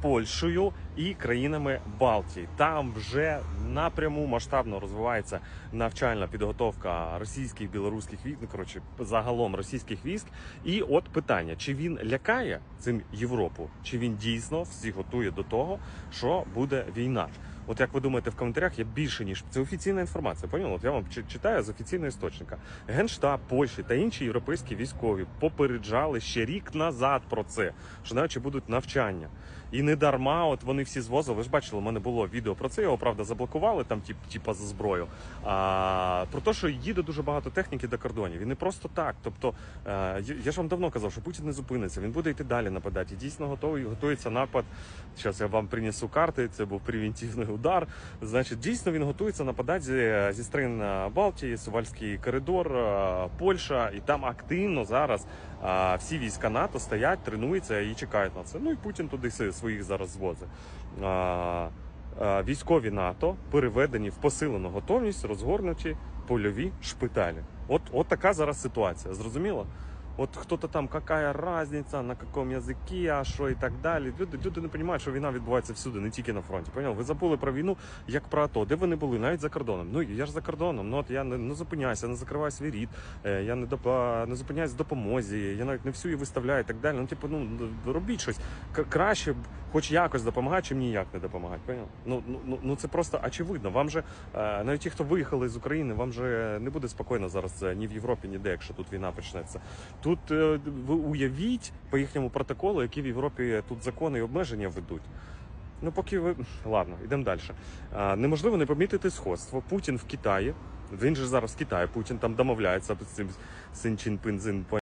Польщею і країнами Балтії. Там вже напряму масштабно розвивається навчальна підготовка російських білоруських військ, ну коротше, загалом російських військ. І от питання: чи він лякає цим Європу, чи він дійсно всіх готує до того, що буде війна? От як ви думаєте в коментарях, є більше ніж це офіційна інформація. Поняли? От я вам читаю з офіційного істочника. Генштаб Польщі та інші європейські військові попереджали ще рік назад про це, що навіть будуть навчання. І не дарма, от вони всі звозили. Ви ж бачили, у мене було відео про це. Його правда заблокували там, тип, типа за зброю. А про те, що їде дуже багато техніки до кордонів. І не просто так. Тобто, е, я- ж вам давно казав, що Путін не зупиниться. Він буде йти далі нападати. І дійсно готовий готується напад. Зараз я вам принесу карти. Це був превентивний удар. Значить, дійсно він готується нападати зі, зі сторін е, Балтії, Сувальський коридор, е, Польща, і там активно зараз е, всі війська НАТО стоять, тренуються і чекають на це. Ну і Путін туди своїх зараз звозить. Військові НАТО переведені в посилену готовність, розгорнуті польові шпиталі. От, от така зараз ситуація. Зрозуміло? От хто-то там, яка різниця, на якому язикі, а що і так далі. Люди, люди не розуміють, що війна відбувається всюди, не тільки на фронті. Поняли? Ви забули про війну як про АТО. Де вони були? Навіть за кордоном. Ну я ж за кордоном. Ну от я не, не зупиняюся, не закриваю свій рід, е, я не допа, не зупиняюсь в допомозі, я навіть не всю її виставляю і так далі. Ну, типу, ну робіть щось. Краще хоч якось допомагати, чим ніяк не допомагати. Поняли? Ну, ну, ну, ну це просто очевидно. Вам же е, навіть ті, хто виїхали з України, вам же не буде спокійно зараз е, ні в Європі, ніде, якщо тут війна почнеться. Тут е, ви уявіть по їхньому протоколу, які в Європі тут закони і обмеження ведуть. Ну, поки ви ладно, йдемо далі. Неможливо не помітити сходство. Путін в Китаї. Він же зараз в Китаї. Путін там домовляється з цим Син Чин Пин Цзин